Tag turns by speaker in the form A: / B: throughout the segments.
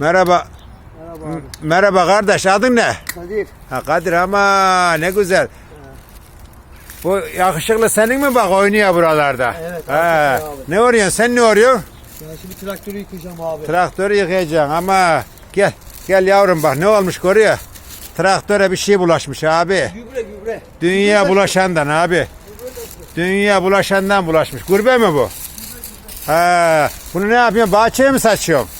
A: Merhaba.
B: Merhaba abi.
A: Merhaba kardeş adın ne?
B: Kadir.
A: Ha Kadir ama ne güzel. Bu yakışıklı senin mi bak oynuyor buralarda?
B: Evet, abi.
A: Ne arıyorsun sen ne arıyorsun?
B: Ben şimdi traktörü yıkayacağım abi.
A: Traktörü yıkayacaksın ama gel gel yavrum bak ne olmuş görüyor. Traktöre bir şey bulaşmış abi.
B: Gübre gübre.
A: Dünya bulaşandan abi. Dünya bulaşandan bulaşmış. Gurbe mi bu? Ha, bunu ne yapıyorsun? Bahçeye mi saçıyorsun?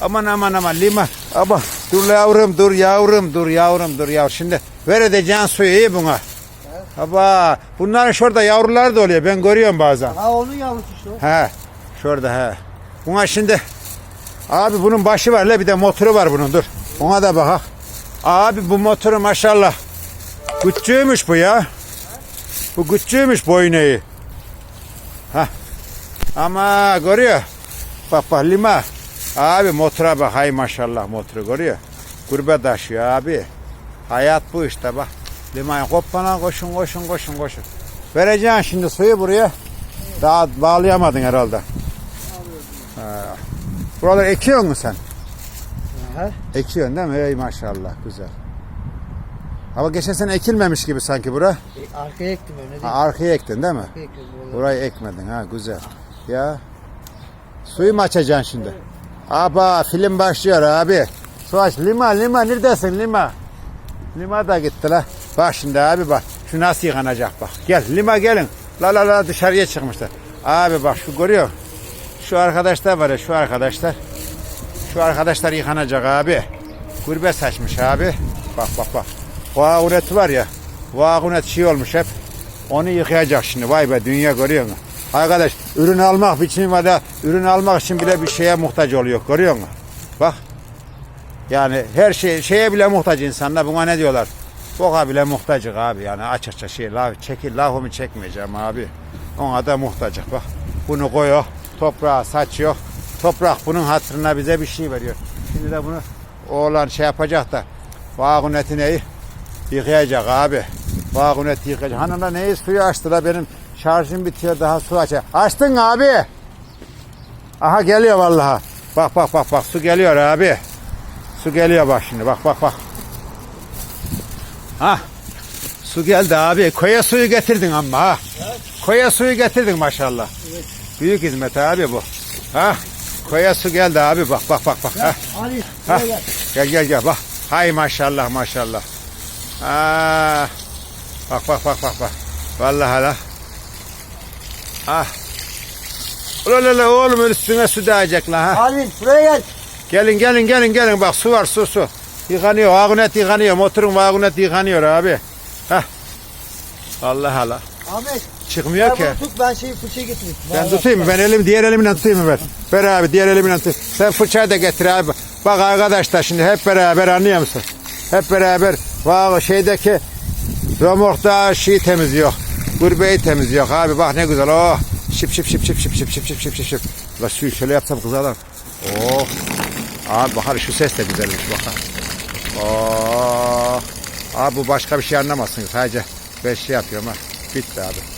A: Aman aman aman lima, ama dur yavrum, dur yavrum, dur yavrum, dur yavrum. Şimdi ver edeceğin suyu iyi buna. Aba, bunların şurada yavrular da oluyor, ben görüyorum bazen.
B: Ha onun yavrusu işte o.
A: He, şurada he. Buna şimdi, abi bunun başı var la bir de motoru var bunun, dur. Ona da bak. Abi bu motoru maşallah. Güççüymüş bu ya. Bu güççüymüş bu iğneyi. Ha. Ama görüyor. Bak bak lima. Abi motora bak hay maşallah motoru görüyor. Gurbe taşıyor abi. Hayat bu işte bak. Limayı kopana koşun koşun koşun koşun. Vereceksin şimdi suyu buraya. Daha bağlayamadın herhalde. Ha. Buraları ekiyor musun sen?
B: Aha.
A: Ekiyorsun değil mi? Ey maşallah güzel. Ama geçen sene ekilmemiş gibi sanki bura.
B: E, arkaya ektim öyle değil.
A: Ha, arkaya ektin değil mi?
B: Buraları.
A: Burayı ekmedin ha güzel. Ya suyu mu açacaksın şimdi? Aba film başlıyor abi. Su aç. Lima lima neredesin lima? Lima da gitti la. Bak şimdi abi bak. Şu nasıl yıkanacak bak. Gel lima gelin. La la la dışarıya çıkmışlar. Abi bak şu görüyor. Şu arkadaşlar var ya şu arkadaşlar. Şu arkadaşlar yıkanacak abi. Gurbe saçmış abi. Bak bak bak. Vagunet var ya. Vagunet şey olmuş hep. Onu yıkayacak şimdi. Vay be dünya görüyor musun? Arkadaş ürün almak için var da ürün almak için bile bir şeye muhtaç oluyor. Görüyor musun? Bak. Yani her şey şeye bile muhtaç insanlar. Buna ne diyorlar? Boka bile muhtacık abi. Yani açıkça şey laf çekil lafımı çekmeyeceğim abi. Ona da muhtacık bak. Bunu koyuyor. Toprağa saçıyor. Toprak bunun hatırına bize bir şey veriyor. Şimdi de bunu oğlan şey yapacak da vaguneti neyi yıkayacak abi. Vaguneti yıkayacak. Hanımda neyi suyu açtı da benim şarjım bitiyor daha su açacak. Açtın abi. Aha geliyor vallahi. Bak bak bak bak su geliyor abi. Su geliyor bak şimdi bak bak bak. Ha. Su geldi abi. Koya suyu getirdin ama ha. Koya suyu getirdin maşallah. Büyük hizmet abi bu. Ha. Koya su geldi abi bak bak bak bak. Ha. Ha.
B: gel.
A: Gel gel gel bak. Hay maşallah maşallah. Aa, bak bak bak bak bak. Vallahi la. Ah. Ulan ulan oğlum üstüne su dağacak la ha.
B: Ali buraya gel.
A: Gelin gelin gelin gelin bak su var su su. Yıkanıyor vagonet yıkanıyor motorun vagonet yıkanıyor abi. Hah. Allah Allah.
B: Ahmet.
A: Çıkmıyor ki.
B: tut ben şeyi fırçayı getireyim.
A: Ben tutayım mı? Ben elim diğer elimle tutayım mı ben? Ver abi diğer elimle tutayım. Sen fırçayı da getir abi. Bak arkadaşlar şimdi hep beraber anlıyor musun? Hep beraber valla şeydeki romorkta şeyi temizliyor. Gurbeyi temizliyor abi bak ne güzel oh. Şıp şıp şıp şıp şıp şıp şıp şıp şıp şıp şıp. La suyu şöyle yapsam kızarlar. Oh. Abi bakar şu ses de güzelmiş bakar. Oh. Abi bu başka bir şey anlamazsın sadece ben şey yapıyorum ha. Bitti abi.